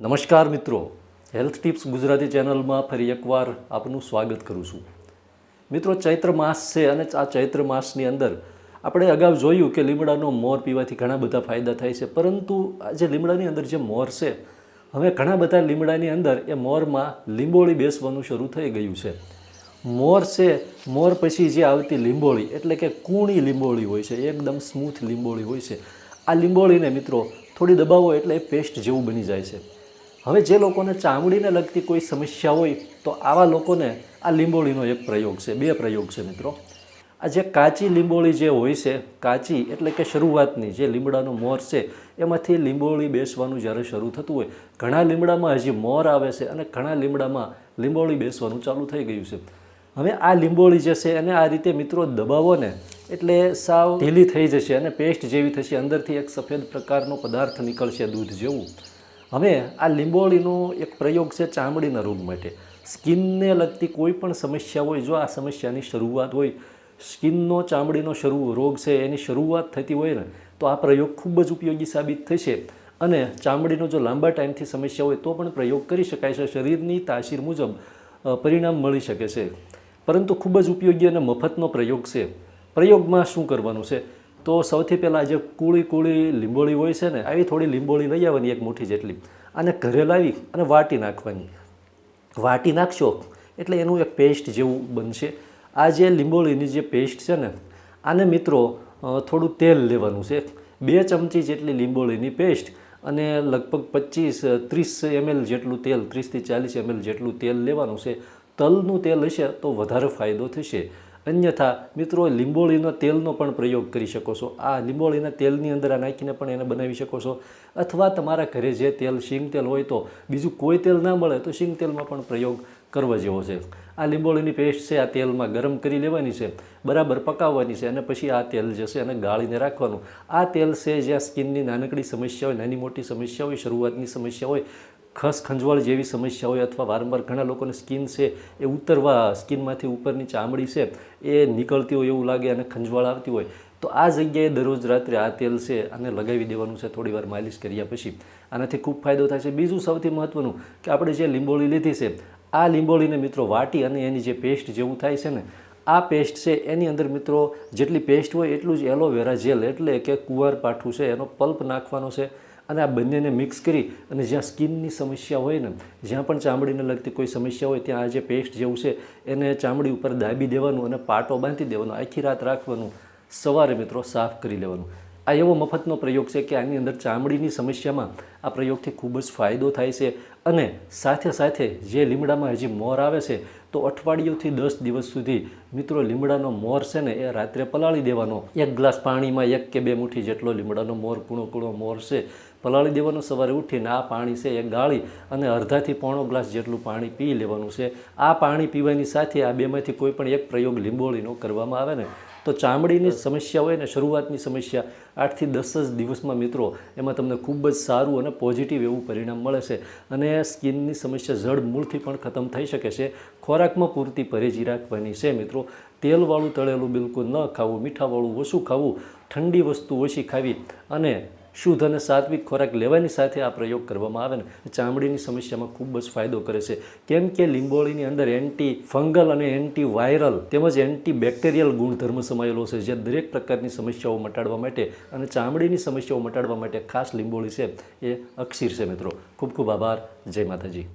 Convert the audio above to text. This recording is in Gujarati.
નમસ્કાર મિત્રો. હેલ્થ ટિપ્સ ગુજરાતી ચેનલમાં ફરી એકવાર આપનું સ્વાગત કરું છું. મિત્રો, ચૈત્ર માસ છે અને આ ચૈત્ર માસની અંદર આપણે અગાઉ જોયું કે લીમડાનો મોર પીવાથી ઘણા બધા ફાયદા થાય છે. પરંતુ જે લીમડાની અંદર જે મોર છે, હવે ઘણા બધા લીમડાની અંદર એ મોરમાં લીંબોળી બેસવાનું શરૂ થઈ ગયું છે. મોર છે, મોર પછી જે આવતી લીંબોળી, એટલે કે કૂણી લીંબોળી હોય છે, એકદમ સ્મૂથ લીંબોળી હોય છે. આ લીંબોળીને મિત્રો, થોડી દબાવો એટલે પેસ્ટ જેવું બની જાય છે. હવે જે લોકોને ચામડીને લગતી કોઈ સમસ્યા હોય, તો આવા લોકોને આ લીંબોળીનો એક પ્રયોગ છે, બે પ્રયોગ છે મિત્રો. આ જે કાચી લીંબોળી જે હોય છે, કાચી એટલે કે શરૂઆતની જે લીમડાનો મોર છે, એમાંથી લીંબોળી બેસવાનું જ્યારે શરૂ થતું હોય, ઘણા લીમડામાં હજી મોર આવે છે અને ઘણા લીમડામાં લીંબોળી બેસવાનું ચાલુ થઈ ગયું છે. હવે આ લીંબોળી જે છે, એને આ રીતે મિત્રો દબાવો ને, એટલે સાવ ઢીલી થઈ જશે અને પેસ્ટ જેવી થશે, અંદરથી એક સફેદ પ્રકારનો પદાર્થ નીકળશે દૂધ જેવું. હવે આ લીંબોળીનો એક પ્રયોગ છે ચામડીના રોગ માટે. સ્કિનને લગતી કોઈ પણ સમસ્યા હોય, જો આ સમસ્યાની શરૂઆત હોય, સ્કિનનો ચામડીનો શરૂ રોગ છે, એની શરૂઆત થતી હોય ને, તો આ પ્રયોગ ખૂબ જ ઉપયોગી સાબિત થશે. અને ચામડીનો જો લાંબા ટાઈમથી સમસ્યા હોય, તો પણ પ્રયોગ કરી શકાય છે. શરીરની તાસીર મુજબ પરિણામ મળી શકે છે. પરંતુ ખૂબ જ ઉપયોગી અને મફતનો પ્રયોગ છે. પ્રયોગમાં શું કરવાનું છે? તો સૌથી પહેલાં જે કૂળી કૂળી લીંબોળી હોય છે ને, આવી થોડી લીંબોળી લઈ આવવાની એક મુઠ્ઠી જેટલી. અને ઘરે લાવી અને વાટી નાખવાની. વાટી નાખશો એટલે એનું એક પેસ્ટ જેવું બનશે. આ જે લીંબોળીની જે પેસ્ટ છે ને, આને મિત્રો થોડું તેલ લેવાનું છે. બે ચમચી જેટલી લીંબોળીની પેસ્ટ અને લગભગ પચીસ, ત્રીસ એમએલ જેટલું તેલ, ત્રીસથી ચાલીસ એમએલ જેટલું તેલ લેવાનું છે. તલનું તેલ હશે તો વધારે ફાયદો થશે. અન્યથા, મિત્રો, લીંબોળીનો તેલનો પણ પ્રયોગ કરી શકો છો. આ લીંબોળીના તેલની અંદર આ નાખીને પણ એને બનાવી શકો છો. અથવા તમારા ઘરે જે તેલ, શીંગ તેલ હોય તો બીજું કોઈ તેલ ના મળે તો શીંગ તેલમાં પણ પ્રયોગ કરવા જેવો છે. આ લીંબોળીની પેસ્ટ છે, આ તેલમાં ગરમ કરી લેવાની છે, બરાબર પકાવવાની છે અને પછી આ તેલ જે છે એને ગાળીને રાખવાનું. આ તેલ છે જ્યાં સ્કિનની નાનકડી સમસ્યા હોય, નાની મોટી સમસ્યા હોય, શરૂઆતની સમસ્યા હોય ખસ ખંજવાળ જેવી સમસ્યા હોય અથવા વારંવાર ઘણા લોકોને સ્કિન છે એ ઉતરવા, સ્કિનમાંથી ઉપરની ચામડી છે, એ નીકળતી હોય એવું લાગે અને ખંજવાળ આવતી હોય, તો આ જગ્યાએ દરરોજ રાત્રે આ તેલ છે આને લગાવી દેવાનું છે થોડી વાર માલિશ કર્યા પછી. આનાથી ખૂબ ફાયદો થાય છે. બીજું સૌથી મહત્ત્વનું કે આપણે જે લીંબોળી લીધી છે, આ લીંબોળીને મિત્રો વાટી અને એની જે પેસ્ટ જેવું થાય છે ને, આ પેસ્ટ છે એની અંદર મિત્રો જેટલી પેસ્ટ હોય એટલું જ એલોવેરા જેલ એટલે કે કુંવાર પાઠું છે, એનો પલ્પ નાખવાનો છે અને આ બંનેને મિક્સ કરી અને જ્યાં સ્કિનની સમસ્યા હોય ને, જ્યાં પણ ચામડીને લગતી કોઈ સમસ્યા હોય, ત્યાં આ જે પેસ્ટ જેવું છે, એને ચામડી ઉપર દાબી દેવાનું અને પાટો બાંધી દેવાનો. આખી રાત રાખવાનું. સવારે મિત્રો સાફ કરી લેવાનું. આ એવો મફતનો પ્રયોગ છે કે આની અંદર ચામડીની સમસ્યામાં આ પ્રયોગથી ખૂબ જ ફાયદો થાય છે અને સાથે સાથે જે લીમડામાં હજી મોર આવે છે, તો અઠવાડિયુંથી દસ દિવસ સુધી મિત્રો લીમડાનો મોર છે ને, એ રાત્રે પલાળી દેવાનો. એક ગ્લાસ પાણીમાં એક કે બે મુઠ્ઠી જેટલો લીમડાનો મોર કૂણો કૂણો મોર છે પલાળી દેવાનું, સવારે ઉઠીને આ પાણી છે એ ગાળી અને અડધાથી પોણો ગ્લાસ જેટલું પાણી પી લેવાનું છે. આ પાણી પીવાની સાથે આ બેમાંથી કોઈ પણ એક પ્રયોગ લીંબોળીનો કરવામાં આવે ને, તો ચામડીની સમસ્યા હોય ને, શરૂઆતની સમસ્યા આઠથી દસ જ દિવસમાં મિત્રો, એમાં તમને ખૂબ જ સારું અને પોઝિટિવ એવું પરિણામ મળે છે. અને સ્કિનની સમસ્યા જડ મૂળથી પણ ખતમ થઈ શકે છે. ખોરાકમાં પૂરતી પરેજી રાખવાની છે મિત્રો. તેલવાળું, તળેલું બિલકુલ ન ખાવું, મીઠાવાળું ઓછું ખાવું, ઠંડી વસ્તુ ઓછી ખાવી અને શુદ્ધ અને સાત્વિક ખોરાક લેવાની સાથે આ પ્રયોગ કરવામાં આવે ને ચામડીની સમસ્યામાં ખૂબ જ ફાયદો કરે છે. કેમ કે લીંબોળીની અંદર એન્ટી ફંગલ અને એન્ટી વાયરલ તેમજ એન્ટી બેક્ટેરિયલ ગુણધર્મ સમાયેલો છે, જે દરેક પ્રકારની સમસ્યાઓ મટાડવા માટે અને ચામડીની સમસ્યાઓ મટાડવા માટે ખાસ લીંબોળી છે એ અક્ષીર છે મિત્રો. ખૂબ ખૂબ આભાર. જય માતાજી.